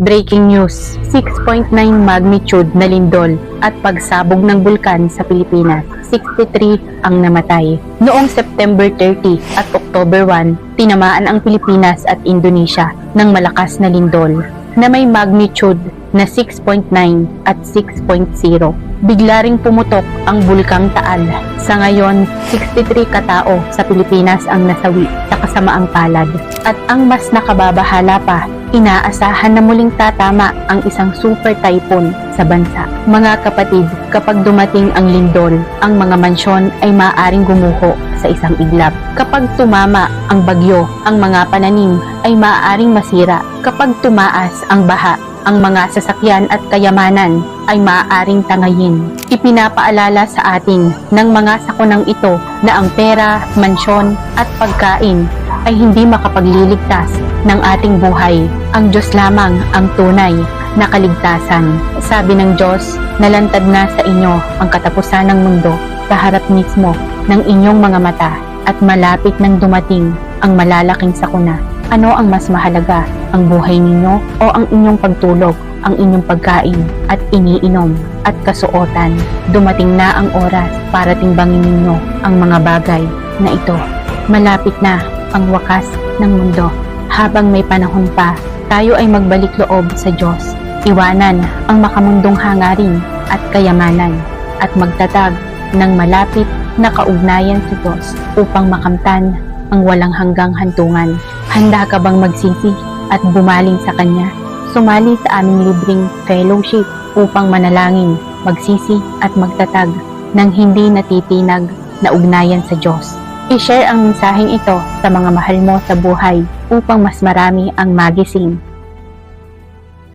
Breaking news, 6.9 magnitude na lindol at pagsabog ng bulkan sa Pilipinas. 63 ang namatay. Noong September 30 at October 1, tinamaan ang Pilipinas at Indonesia ng malakas na lindol na may magnitude na 6.9 at 6.0. Bigla ring pumutok ang bulkang Taal. Sa ngayon, 63 katao sa Pilipinas ang nasawi sa kasamaang palad. At ang mas nakababahala pa, inaasahan na muling tatama ang isang super typhoon sa bansa. Mga kapatid, kapag dumating ang lindol, ang mga mansyon ay maaaring gumuho sa isang iglap. Kapag tumama ang bagyo, ang mga pananim ay maaaring masira. Kapag tumaas ang baha, ang mga sasakyan at kayamanan ay maaaring tangayin. Ipinapaalala sa atin ng mga sakunang ito na ang pera, mansyon at pagkain ay hindi makapagliligtas ng ating buhay. Ang Diyos lamang ang tunay na kaligtasan. Sabi ng Diyos, nalantad na sa inyo ang katapusan ng mundo sa harap mismo ng inyong mga mata at malapit nang dumating ang malalaking sakuna. Ano ang mas mahalaga, ang buhay ninyo o ang inyong pagtulog, ang inyong pagkain at iniinom at kasuotan? Dumating na ang oras para timbangin ninyo ang mga bagay na ito. Malapit na ang wakas ng mundo. Habang may panahon pa, tayo ay magbalik loob sa Diyos. Iwanan ang makamundong hangarin at kayamanan at magtatag ng malapit na kaugnayan sa Diyos upang makamtan ang walang hanggang hantungan. Handa ka bang magsisi at bumaling sa Kanya? Sumali sa aming libreng fellowship upang manalangin, magsisi at magtatag ng hindi natitinag na ugnayan sa Diyos. I-share ang mensaheng ito sa mga mahal mo sa buhay upang mas marami ang magising